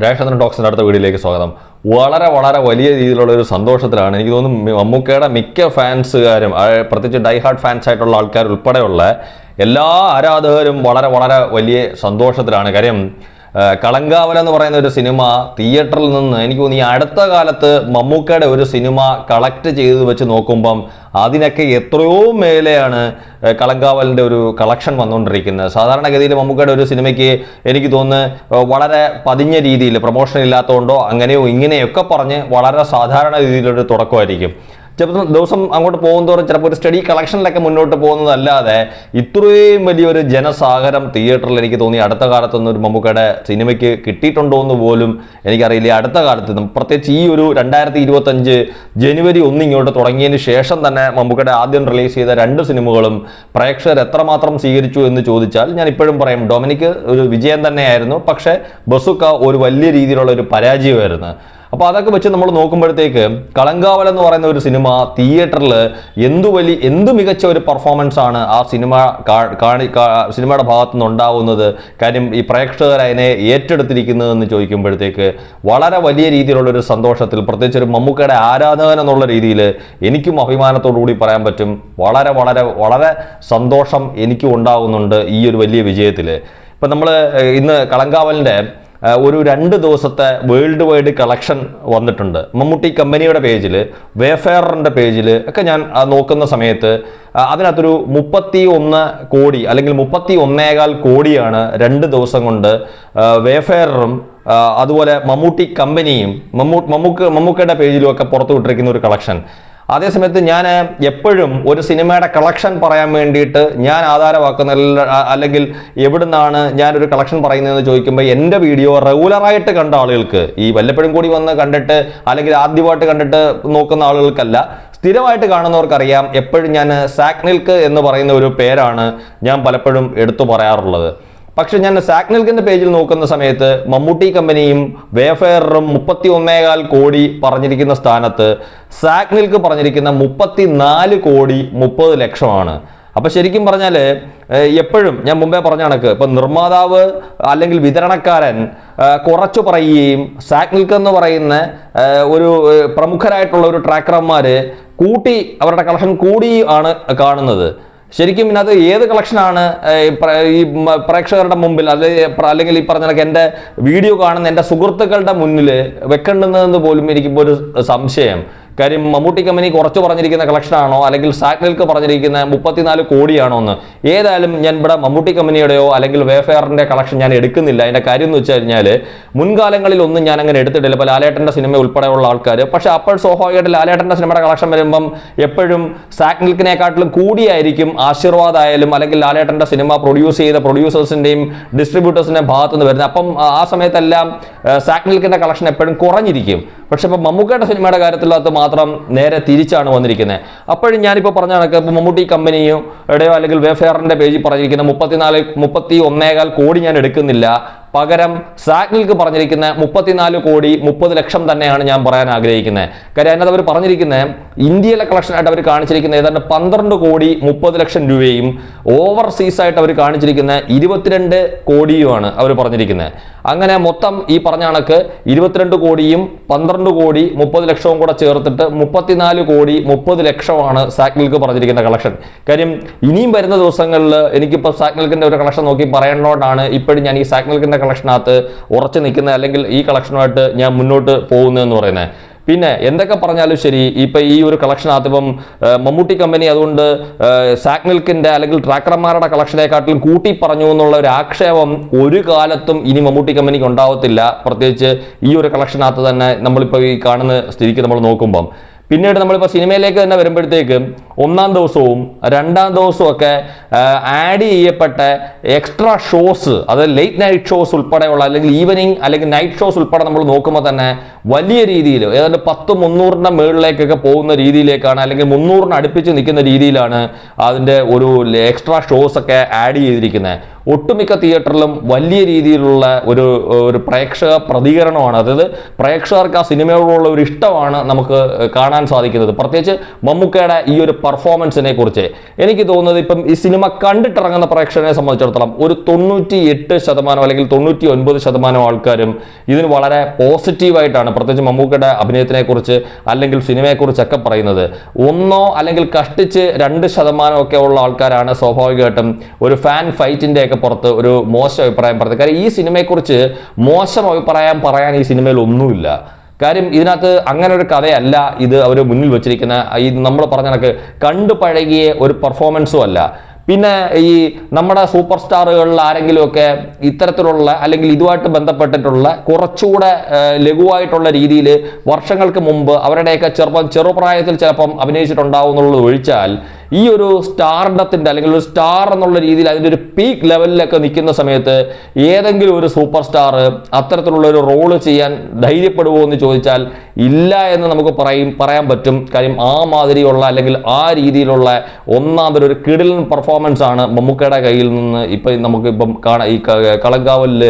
രേഷന്ദ്രൻ ടോക്സിന്റെ അടുത്ത വീഡിയോയിലേക്ക് സ്വാഗതം. വളരെ വളരെ വലിയ രീതിയിലുള്ള ഒരു സന്തോഷത്തിലാണ്. എനിക്ക് തോന്നുന്നു മമ്മൂക്കയുടെ മിക്ക ഫാൻസുകാരും പ്രത്യേകിച്ച് ഡൈഹാർഡ് ഫാൻസ് ആയിട്ടുള്ള ആൾക്കാർ ഉൾപ്പെടെയുള്ള എല്ലാ ആരാധകരും വളരെ വളരെ വലിയ സന്തോഷത്തിലാണ്. കാര്യം ആ, കളങ്കാവൽ എന്ന് പറയുന്ന ഒരു സിനിമ തിയേറ്ററിൽ നിന്ന് എനിക്ക് തോന്നുന്നു ഈ അടുത്ത കാലത്ത് മമ്മൂക്കയുടെ ഒരു സിനിമ കളക്ട് ചെയ്ത് വെച്ച് നോക്കുമ്പം അതിനൊക്കെ എത്രയോ മേലെയാണ് കളങ്കാവലിന്റെ ഒരു കളക്ഷൻ വന്നുകൊണ്ടിരിക്കുന്നത്. സാധാരണഗതിയിൽ മമ്മൂക്കയുടെ ഒരു സിനിമയ്ക്ക് എനിക്ക് തോന്നുന്നു വളരെ പതിഞ്ഞ രീതിയിൽ പ്രൊമോഷൻ ഇല്ലാത്തതുകൊണ്ടോ അങ്ങനെയോ ഇങ്ങനെയൊക്കെ പറഞ്ഞ് വളരെ സാധാരണ രീതിയിലൊരു തുടക്കമായിരിക്കും. ചിലപ്പോൾ ദിവസം അങ്ങോട്ട് പോകുന്നതോറും ചിലപ്പോൾ ഒരു സ്റ്റഡി കളക്ഷനിലൊക്കെ മുന്നോട്ട് പോകുന്നതല്ലാതെ ഇത്രയും വലിയൊരു ജനസാഗരം തിയേറ്ററിൽ എനിക്ക് തോന്നി അടുത്ത കാലത്തൊന്നും ഒരു മമ്മൂക്കയുടെ സിനിമയ്ക്ക് കിട്ടിയിട്ടുണ്ടോ എന്ന് പോലും എനിക്കറിയില്ല. അടുത്ത കാലത്ത് പ്രത്യേകിച്ച് ഈ ഒരു രണ്ടായിരത്തി ഇരുപത്തഞ്ച് ജനുവരി ഒന്ന് ഇങ്ങോട്ട് തുടങ്ങിയതിന് ശേഷം തന്നെ മമ്മൂക്കയുടെ ആദ്യം റിലീസ് ചെയ്ത രണ്ട് സിനിമകളും പ്രേക്ഷകർ എത്രമാത്രം സ്വീകരിച്ചു എന്ന് ചോദിച്ചാൽ ഞാൻ ഇപ്പോഴും പറയും ഡൊമിനിക്ക് ഒരു വിജയം തന്നെയായിരുന്നു. പക്ഷേ ബസുക്ക ഒരു വലിയ രീതിയിലുള്ള ഒരു പരാജയമായിരുന്നു. അപ്പോൾ അതൊക്കെ വെച്ച് നമ്മൾ നോക്കുമ്പോഴത്തേക്ക് കളങ്കാവൽ എന്ന് പറയുന്ന ഒരു സിനിമ തിയേറ്ററിൽ എന്തു വലിയ എന്ത് മികച്ച ഒരു പെർഫോമൻസ് ആണ് ആ സിനിമ കാണി സിനിമയുടെ ഭാഗത്തു നിന്ന് ഉണ്ടാവുന്നത്? കാര്യം ഈ പ്രേക്ഷകർ അതിനെ ഏറ്റെടുത്തിരിക്കുന്നതെന്ന് ചോദിക്കുമ്പോഴത്തേക്ക് വളരെ വലിയ രീതിയിലുള്ള ഒരു സന്തോഷത്തിൽ പ്രത്യേകിച്ച് ഒരു മമ്മൂക്കയുടെ ആരാധകൻ എന്നുള്ള രീതിയിൽ എനിക്കും അഭിമാനത്തോടു കൂടി പറയാൻ പറ്റും. വളരെ വളരെ വളരെ സന്തോഷം എനിക്കും ഉണ്ടാകുന്നുണ്ട് ഈ ഒരു വലിയ വിജയത്തിൽ ഇപ്പം നമ്മൾ ഇന്ന് കളങ്കാവലിന്റെ ഒരു രണ്ട് ദിവസത്തെ വേൾഡ് വൈഡ് കളക്ഷൻ വന്നിട്ടുണ്ട്. മമ്മൂട്ടി കമ്പനിയുടെ പേജിൽ വേഫെയറിന്റെ പേജിൽ ഒക്കെ ഞാൻ നോക്കുന്ന സമയത്ത് അതിനകത്തൊരു മുപ്പത്തി ഒന്ന് കോടി അല്ലെങ്കിൽ മുപ്പത്തി ഒന്നേകാൽ കോടിയാണ് രണ്ട് ദിവസം കൊണ്ട് വേഫെയറും അതുപോലെ മമ്മൂട്ടി കമ്പനിയും മമ്മൂ മമ്മൂക്ക് മമ്മൂക്കയുടെ പേജിലും ഒക്കെ പുറത്തു വിട്ടിരിക്കുന്ന ഒരു കളക്ഷൻ അതേസമയത്ത് ഞാൻ എപ്പോഴും ഒരു സിനിമയുടെ കളക്ഷൻ പറയാൻ വേണ്ടിയിട്ട് ഞാൻ ആധാരമാക്കുന്ന അല്ലെങ്കിൽ എവിടുന്നാണ് ഞാനൊരു കളക്ഷൻ പറയുന്നതെന്ന് ചോദിക്കുമ്പോൾ എന്റെ വീഡിയോ റെഗുലറായിട്ട് കണ്ട ആളുകൾക്ക് ഈ വല്ലപ്പോഴും കൂടി വന്ന് കണ്ടിട്ട് അല്ലെങ്കിൽ ആദ്യമായിട്ട് കണ്ടിട്ട് നോക്കുന്ന ആളുകൾക്കല്ല സ്ഥിരമായിട്ട് കാണുന്നവർക്കറിയാം എപ്പോഴും ഞാൻ സാക്നിൽക്ക് എന്ന് പറയുന്ന ഒരു പേരാണ് ഞാൻ പലപ്പോഴും എടുത്തു പറയാറുള്ളത്. പക്ഷെ ഞാൻ സാക്നിൽക്കിന്റെ പേജിൽ നോക്കുന്ന സമയത്ത് മമ്മൂട്ടി കമ്പനിയും വേഫെയറും മുപ്പത്തി ഒന്നേകാൽ കോടി പറഞ്ഞിരിക്കുന്ന സ്ഥാനത്ത് സാക്നിൽക്ക് പറഞ്ഞിരിക്കുന്ന മുപ്പത്തി നാല് കോടി മുപ്പത് ലക്ഷമാണ്. അപ്പൊ ശരിക്കും പറഞ്ഞാൽ എപ്പോഴും ഞാൻ മുമ്പേ പറഞ്ഞ കണക്ക് ഇപ്പൊ നിർമ്മാതാവ് അല്ലെങ്കിൽ വിതരണക്കാരൻ കുറച്ച് പറയുകയും സാക്നിൽക്ക് എന്ന് പറയുന്ന ഒരു പ്രമുഖരായിട്ടുള്ള ഒരു ട്രാക്കർമാര് കൂട്ടി അവരുടെ കളക്ഷൻ കൂടി ആണ് കാണുന്നത്. ശരിക്കും ഇതിനകത്ത് ഏത് കളക്ഷനാണ് ഈ പ്രേക്ഷകരുടെ മുമ്പിൽ അല്ലെങ്കിൽ അല്ലെങ്കിൽ ഈ പറഞ്ഞ എന്റെ വീഡിയോ കാണുന്ന എന്റെ സുഹൃത്തുക്കളുടെ മുന്നിൽ വെക്കേണ്ടുന്നതെന്ന് പോലും എനിക്കിപ്പോൾ ഒരു സംശയം. കാര്യം മമ്മൂട്ടി കമ്പനി കുറച്ച് പറഞ്ഞിരിക്കുന്ന കളക്ഷനാണോ അല്ലെങ്കിൽ സാക്നിൽക്ക് പറഞ്ഞിരിക്കുന്ന മുപ്പത്തിനാല് കോടിയാണോ എന്ന്? ഏതായാലും ഞാൻ ഇവിടെ മമ്മൂട്ടി കമ്പനിയുടെയോ അല്ലെങ്കിൽ വേഫെയറിന്റെ കളക്ഷൻ ഞാൻ എടുക്കുന്നില്ല. അതിന്റെ കാര്യം എന്ന് വെച്ച് കഴിഞ്ഞാൽ മുൻകാലങ്ങളിൽ ഒന്നും ഞാൻ അങ്ങനെ എടുത്തിട്ടില്ല. ഇപ്പോൾ ലാലേട്ടന്റെ സിനിമ ഉൾപ്പെടെയുള്ള ആൾക്കാർ പക്ഷെ അപ്പോൾ സ്വാഭാവികമായിട്ട് ലാലേട്ടന്റെ സിനിമയുടെ കളക്ഷൻ വരുമ്പം എപ്പോഴും സാക്നിൽക്കിനെക്കാട്ടിലും കൂടിയായിരിക്കും ആശീർവാദ് ആയാലും അല്ലെങ്കിൽ ലാലേട്ടന്റെ സിനിമ പ്രൊഡ്യൂസ് ചെയ്ത പ്രൊഡ്യൂസേഴ്സിന്റെയും ഡിസ്ട്രിബ്യൂട്ടേഴ്സിന്റെയും ഭാഗത്തു നിന്ന് വരുന്നത്. അപ്പം ആ- സമയത്തെല്ലാം സാക്നിൽക്കിന്റെ കളക്ഷൻ എപ്പോഴും കുറഞ്ഞിരിക്കും. പക്ഷെ ഇപ്പം മമ്മൂക്കയുടെ സിനിമയുടെ കാര്യത്തിലകത്ത് മാത്രം നേരെ തിരിച്ചാണ് വന്നിരിക്കുന്നത്. അപ്പോഴും ഞാനിപ്പോൾ പറഞ്ഞ കണക്ക് ഇപ്പോൾ മമ്മൂട്ടി കമ്പനിയോ ഇടയോ അല്ലെങ്കിൽ വേഫെയറിന്റെ പേജിൽ പറഞ്ഞിരിക്കുന്ന മുപ്പത്തിനാല് മുപ്പത്തി ഒന്നേകാൽ കോടി ഞാൻ എടുക്കുന്നില്ല. പകരം സാഗ്നിൽക്ക് പറഞ്ഞിരിക്കുന്ന മുപ്പത്തിനാല് കോടി മുപ്പത് ലക്ഷം തന്നെയാണ് ഞാൻ പറയാൻ ആഗ്രഹിക്കുന്നത്. കാര്യം അതിനകത്ത് അവർ പറഞ്ഞിരിക്കുന്നത് ഇന്ത്യയിലെ കളക്ഷനായിട്ട് അവർ കാണിച്ചിരിക്കുന്ന ഏതാണ്ട് പന്ത്രണ്ട് കോടി മുപ്പത് ലക്ഷം രൂപയും ഓവർസീസ് ആയിട്ട് അവർ കാണിച്ചിരിക്കുന്ന ഇരുപത്തിരണ്ട് കോടിയുമാണ് അവർ പറഞ്ഞിരിക്കുന്നത് അങ്ങനെ മൊത്തം ഈ പറഞ്ഞ കണക്ക് ഇരുപത്തിരണ്ട് കോടിയും പന്ത്രണ്ട് കോടി മുപ്പത് ലക്ഷവും കൂടെ ചേർത്തിട്ട് മുപ്പത്തിനാല് കോടി മുപ്പത് ലക്ഷമാണ് സാഗ്നിൽക്ക് പറഞ്ഞിരിക്കുന്ന കളക്ഷൻ കാര്യം ഇനിയും വരുന്ന ദിവസങ്ങളിൽ എനിക്കിപ്പോൾ സാഗ്നിൽക്കിന്റെ ഒരു കളക്ഷൻ നോക്കി പറയേണ്ടതുകൊണ്ടാണ് ഇപ്പോഴും ഞാൻ ഈ സാഗ്നിൽക്കിന്റെ കളക്ഷനകത്ത് ഉറച്ചു നിൽക്കുന്ന അല്ലെങ്കിൽ ഈ കളക്ഷനുമായിട്ട് ഞാൻ മുന്നോട്ട് പോകുന്നതെന്ന് പറയുന്നത്. പിന്നെ എന്തൊക്കെ പറഞ്ഞാലും ശരി ഇപ്പൊ ഈ ഒരു കളക്ഷനകത്ത് ഇപ്പം മമ്മൂട്ടി കമ്പനി അതുകൊണ്ട് സാക്മിൽക്കിന്റെ അല്ലെങ്കിൽ ട്രാക്കർമാരുടെ കളക്ഷനെക്കാട്ടിലും കൂട്ടി പറഞ്ഞു എന്നുള്ള ഒരു ആക്ഷേപം ഒരു കാലത്തും ഇനി മമ്മൂട്ടി കമ്പനിക്ക് ഉണ്ടാവത്തില്ല. പ്രത്യേകിച്ച് ഈ ഒരു കളക്ഷനകത്ത് തന്നെ നമ്മളിപ്പോൾ ഈ കാണുന്ന സ്ഥിതിക്ക് നമ്മൾ നോക്കുമ്പം. പിന്നീട് നമ്മളിപ്പോൾ സിനിമയിലേക്ക് തന്നെ വരുമ്പോഴത്തേക്ക് ഒന്നാം ദിവസവും രണ്ടാം ദിവസവും ഒക്കെ ആഡ് ചെയ്യപ്പെട്ട എക്സ്ട്രാ ഷോസ് അത് ലേറ്റ് നൈറ്റ് ഷോസ് ഉൾപ്പെടെയുള്ള അല്ലെങ്കിൽ ഈവനിങ് അല്ലെങ്കിൽ നൈറ്റ് ഷോസ് ഉൾപ്പെടെ നമ്മൾ നോക്കുമ്പോൾ തന്നെ വലിയ രീതിയിൽ ഏതാണ്ട് പത്ത് മുന്നൂറിന്റെ മുകളിലേക്കൊക്കെ പോകുന്ന രീതിയിലേക്കാണ് അല്ലെങ്കിൽ മുന്നൂറിന് അടുപ്പിച്ച് നിൽക്കുന്ന രീതിയിലാണ് അതിന്റെ ഒരു എക്സ്ട്രാ ഷോസ് ഒക്കെ ആഡ് ചെയ്തിരിക്കുന്നത്. ഒട്ടുമിക്ക തിയേറ്ററിലും വലിയ രീതിയിലുള്ള ഒരു ഒരു പ്രേക്ഷക പ്രതികരണമാണ്. അതായത് പ്രേക്ഷകർക്ക് ആ സിനിമയോടുള്ള ഒരു ഇഷ്ടമാണ് നമുക്ക് കാണാൻ സാധിക്കുന്നത്. പ്രത്യേകിച്ച് മമ്മൂക്കയുടെ ഈ ഒരു പെർഫോമൻസിനെ കുറിച്ച്. എനിക്ക് തോന്നുന്നത് ഇപ്പം ഈ സിനിമ കണ്ടിട്ടിറങ്ങുന്ന പ്രേക്ഷകനെ സംബന്ധിച്ചിടത്തോളം ഒരു തൊണ്ണൂറ്റി എട്ട് ശതമാനം അല്ലെങ്കിൽ തൊണ്ണൂറ്റി ഒൻപത് ശതമാനം ആൾക്കാരും ഇതിന് വളരെ പോസിറ്റീവായിട്ടാണ് പ്രത്യേകിച്ച് മമ്മൂക്കയുടെ അഭിനയത്തിനെ കുറിച്ച് അല്ലെങ്കിൽ സിനിമയെക്കുറിച്ചൊക്കെ പറയുന്നത്. ഒന്നോ അല്ലെങ്കിൽ കഷ്ടിച്ച് രണ്ട് ശതമാനമൊക്കെ ഉള്ള ആൾക്കാരാണ് സ്വാഭാവികമായിട്ടും ഒരു ഫാൻ ഫൈറ്റിന്റെ ഒക്കെ പുറത്ത് ഒരു മോശം അഭിപ്രായം പറഞ്ഞത് കാര്യം ഈ സിനിമയെക്കുറിച്ച് മോശം അഭിപ്രായം പറയാൻ ഈ സിനിമയിൽ ഒന്നുമില്ല. കാര്യം ഇതിനകത്ത് അങ്ങനെ ഒരു കഥയല്ല ഇത് അവർ മുന്നിൽ വെച്ചിരിക്കുന്ന. ഈ നമ്മൾ പറഞ്ഞ കണക്ക് കണ്ടു പഴകിയ ഒരു പെർഫോമൻസും അല്ല. പിന്നെ ഈ നമ്മുടെ സൂപ്പർ സ്റ്റാറുകളിൽ ആരെങ്കിലുമൊക്കെ ഇത്തരത്തിലുള്ള അല്ലെങ്കിൽ ഇതുമായിട്ട് ബന്ധപ്പെട്ടിട്ടുള്ള കുറച്ചുകൂടെ ലഘുവായിട്ടുള്ള രീതിയിൽ വർഷങ്ങൾക്ക് മുമ്പ് അവരുടെയൊക്കെ ചെറുപ്പം ചെറുപ്രായത്തിൽ ചിലപ്പം അഭിനയിച്ചിട്ടുണ്ടാവും എന്നുള്ളത് ഒഴിച്ചാൽ ഈ ഒരു സ്റ്റാർഡത്തിന്റെ അല്ലെങ്കിൽ ഒരു സ്റ്റാർ എന്നുള്ള രീതിയിൽ അതിന്റെ ഒരു പീക്ക് ലെവലിലൊക്കെ നിൽക്കുന്ന സമയത്ത് ഏതെങ്കിലും ഒരു സൂപ്പർ സ്റ്റാർ അത്തരത്തിലുള്ള ഒരു റോൾ ചെയ്യാൻ ധൈര്യപ്പെടുമോ എന്ന് ചോദിച്ചാൽ ഇല്ല എന്ന് നമുക്ക് പറയും പറയാൻ പറ്റും. കാര്യം ആ മാതിരിയുള്ള അല്ലെങ്കിൽ ആ രീതിയിലുള്ള ഒന്നാമതൊരു ഒരു കിടിലൻ പെർഫോമൻസ് ആണ് മമ്മൂക്കയുടെ കയ്യിൽ നിന്ന് ഇപ്പം നമുക്ക് ഇപ്പം കാണാം. ഈ കളങ്കാവലിൽ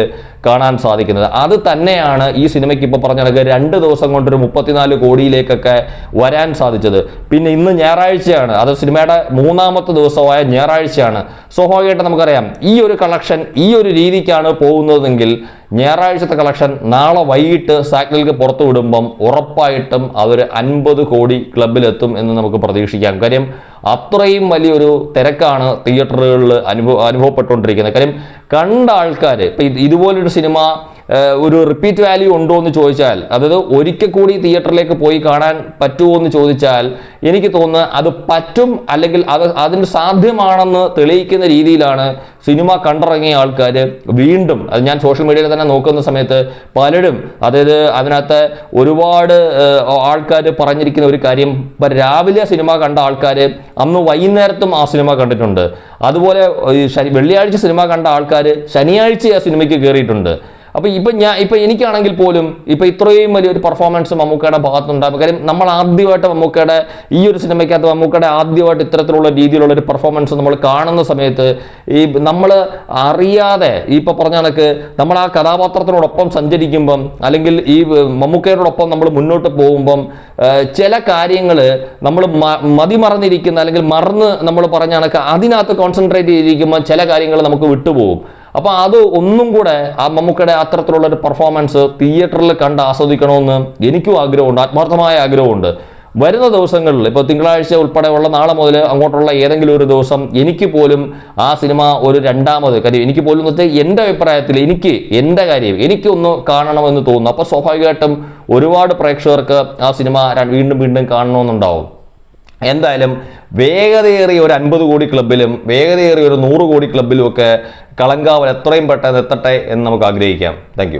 കാണാൻ സാധിക്കുന്നത്. അത് തന്നെയാണ് ഈ സിനിമയ്ക്ക് ഇപ്പോൾ പറഞ്ഞ കണക്ക് രണ്ട് ദിവസം കൊണ്ടൊരു മുപ്പത്തിനാല് കോടിയിലേക്കൊക്കെ വരാൻ സാധിച്ചത്. പിന്നെ ഇന്ന് ഞായറാഴ്ചയാണ്. അത് സിനിമയുടെ മൂന്നാമത്തെ ദിവസമായ ഞായറാഴ്ചയാണ്. സ്വാഭാവികമായിട്ട് നമുക്കറിയാം ഈ ഒരു കളക്ഷൻ ഈ ഒരു രീതിക്കാണ് പോകുന്നതെങ്കിൽ ഞായറാഴ്ചത്തെ കളക്ഷൻ നാളെ വൈകിട്ട് സാക്കിലേക്ക് പുറത്തു വിടുമ്പം ഉറപ്പായിട്ടും അവർ അൻപത് കോടി ക്ലബിലെത്തും എന്ന് നമുക്ക് പ്രതീക്ഷിക്കാം. കാര്യം അത്രയും വലിയൊരു തിരക്കാണ് തിയേറ്ററുകളിൽ അനുഭവ അനുഭവപ്പെട്ടുകൊണ്ടിരിക്കുന്നത്. കാര്യം കണ്ട ആൾക്കാർ ഇപ്പം ഇതുപോലൊരു സിനിമ ഒരു റിപ്പീറ്റ് വാല്യൂ ഉണ്ടോ എന്ന് ചോദിച്ചാൽ അതായത് ഒരിക്കൽ കൂടി തിയേറ്ററിലേക്ക് പോയി കാണാൻ പറ്റുമോ എന്ന് ചോദിച്ചാൽ എനിക്ക് തോന്നുന്നത് അത് പറ്റും അല്ലെങ്കിൽ അത് അതിന് സാധ്യമാണെന്ന് തെളിയിക്കുന്ന രീതിയിലാണ് സിനിമ കണ്ടിറങ്ങിയ ആൾക്കാർ വീണ്ടും അത് ഞാൻ സോഷ്യൽ മീഡിയയിൽ തന്നെ നോക്കുന്ന സമയത്ത് പലരും അതായത് അതിനകത്ത് ഒരുപാട് ആൾക്കാർ പറഞ്ഞിരിക്കുന്ന ഒരു കാര്യം ഇപ്പം രാവിലെ സിനിമ കണ്ട ആൾക്കാർ അന്ന് വൈകുന്നേരത്തും ആ സിനിമ കണ്ടിട്ടുണ്ട്. അതുപോലെ വെള്ളിയാഴ്ച സിനിമ കണ്ട ആൾക്കാർ ശനിയാഴ്ച ആ സിനിമയ്ക്ക് കയറിയിട്ടുണ്ട്. അപ്പൊ ഇപ്പൊ ഞാൻ ഇപ്പൊ എനിക്കാണെങ്കിൽ പോലും ഇപ്പൊ ഇത്രയും വലിയൊരു പെർഫോമൻസ് മമ്മൂക്കയുടെ ഭാഗത്തുണ്ടാകും കാര്യം നമ്മൾ ആദ്യമായിട്ട് മമ്മൂക്കയുടെ ഈ ഒരു സിനിമയ്ക്കകത്ത് മമ്മൂക്കയുടെ ആദ്യമായിട്ട് ഇത്തരത്തിലുള്ള രീതിയിലുള്ള ഒരു പെർഫോമൻസ് നമ്മൾ കാണുന്ന സമയത്ത് ഈ നമ്മൾ അറിയാതെ ഇപ്പൊ പറഞ്ഞ കണക്ക് നമ്മൾ ആ കഥാപാത്രത്തിനോടൊപ്പം സഞ്ചരിക്കുമ്പം അല്ലെങ്കിൽ ഈ മമ്മൂക്കയോടൊപ്പം നമ്മൾ മുന്നോട്ട് പോകുമ്പം ചില കാര്യങ്ങൾ നമ്മൾ മതിമറന്നിരിക്കുന്ന അല്ലെങ്കിൽ മറന്ന് നമ്മൾ പറഞ്ഞ കണക്ക് അതിനകത്ത് കോൺസെൻട്രേറ്റ് ചെയ്തിരിക്കുമ്പോൾ ചില കാര്യങ്ങൾ നമുക്ക് വിട്ടുപോകും. അപ്പൊ അത് ഒന്നും കൂടെ ആ മമ്മൂക്കയുടെ അത്തരത്തിലുള്ള ഒരു പെർഫോമൻസ് തിയേറ്ററിൽ കണ്ട് ആസ്വദിക്കണമെന്ന് എനിക്കും ആഗ്രഹമുണ്ട് ആത്മാർത്ഥമായ ആഗ്രഹമുണ്ട്. വരുന്ന ദിവസങ്ങളിൽ ഇപ്പോൾ തിങ്കളാഴ്ച ഉൾപ്പെടെയുള്ള നാളെ മുതൽ അങ്ങോട്ടുള്ള ഏതെങ്കിലും ഒരു ദിവസം എനിക്ക് പോലും ആ സിനിമ ഒരു രണ്ടാമത് കാര്യം എനിക്ക് പോലും എന്ന് വെച്ചാൽ എന്റെ അഭിപ്രായത്തിൽ എനിക്ക് എന്റെ കാര്യം എനിക്കൊന്ന് കാണണമെന്ന് തോന്നുന്നു. അപ്പോൾ സ്വാഭാവികമായിട്ടും ഒരുപാട് പ്രേക്ഷകർക്ക് ആ സിനിമ വീണ്ടും വീണ്ടും കാണണമെന്നുണ്ടാവും. എന്തായാലും വേഗതയേറിയ ഒരു അൻപത് കോടി ക്ലബിലും വേഗതയേറിയ ഒരു നൂറ് കോടി ക്ലബിലും ഒക്കെ കളങ്കാവൽ എത്രയും പെട്ടെന്ന് എത്തട്ടെ എന്ന് നമുക്ക് ആഗ്രഹിക്കാം. താങ്ക്